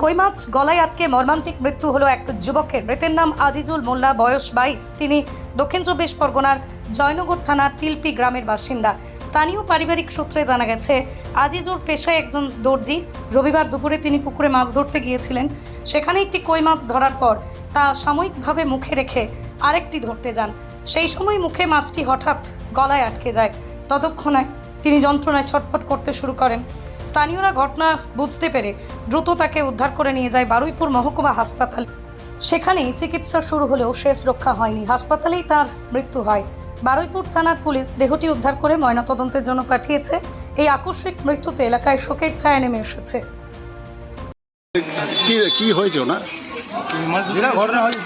কই মাছ? গলায় আটকে মর্মান্তিক মৃত্যু হলো এক যুবকের। মৃতের নাম আজিজুল মোল্লা, বয়স বাইশ। তিনি দক্ষিণ চব্বিশ পরগনার জয়নগর থানার তিলপি গ্রামের বাসিন্দা। স্থানীয় পারিবারিক সূত্রে জানা গেছে, আজিজুল পেশায় একজন দর্জি। রবিবার দুপুরে তিনি পুকুরে মাছ ধরতে গিয়েছিলেন। সেখানে একটি কই মাছ ধরার পর তা সাময়িকভাবে মুখে রেখে আরেকটি ধরতে যান। সেই সময় মুখে মাছটি হঠাৎ গলায় আটকে যায়। ততক্ষণে তিনি যন্ত্রণায় ছটফট করতে শুরু করেন। স্থানীয়রা ঘটনা বুঝতে পেরে দ্রুত তাকে উদ্ধার করে নিয়ে যায় বারুইপুর মহকুমা হাসপাতাল। সেখানেই চিকিৎসা শুরু হলেও শেষ রক্ষা হয়নি। হাসপাতালেই তার মৃত্যু হয়। বারুইপুর থানার পুলিশ দেহটি উদ্ধার করে ময়নাতদন্তের জন্য পাঠিয়েছে। এই আকস্মিক মৃত্যুতে এলাকায় শোকের ছায়া নেমে এসেছে। কি কি হয়েছে ওনার?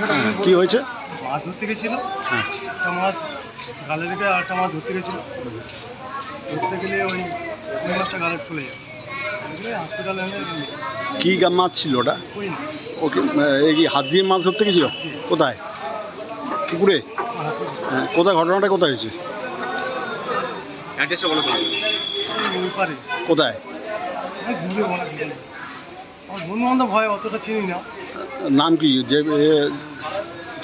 হ্যাঁ, কি হয়েছে? মাছ ধরতে গেছিল হ্যাঁ। একটা মাছ গালে রেখে আরেকটা মাছ ধরতে গেছিল ধরতে গেলে ওই ওই মাছটা গালে চলে যায়। হসপিটালে কি মাছ ছিল ওটা? ওকে এই কি হাত দিয়ে মাছ ধরতে গেছিল? কোথায়? পুকুরে? হ্যাঁ, কোথায়? ঘটনাটা কোথায় হয়েছে? কোথায়? আমার বন্ধু বান্ধব হয়। অতটা চিনি না। নাম কি? যে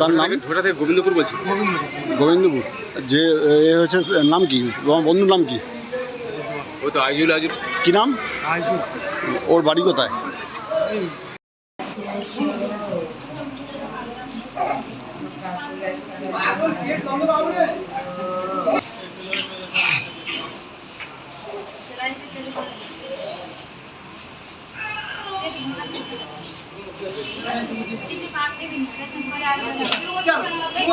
তার নাম? ঢোটা থেকে গোবিন্দপুর বলছি। গোবিন্দপুর। যে এ হচ্ছে নাম কি? তোমার বন্ধুর নাম কি? ও তো আইজুল আইজুল কি নাম? ওর বাড়ি কোথায়? এই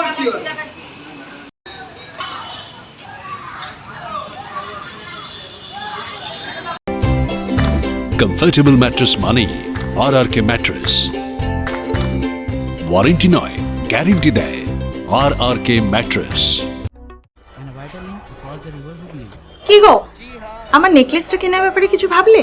কমফর্টেবল ম্যাট্রেস মানেই R R K mattress warranty নয় গ্যারেন্টি দেয় আর আর কে ম্যাট্রেস কি গো আমার নেকলেসটা কেনার ব্যাপারে কিছু ভাবলে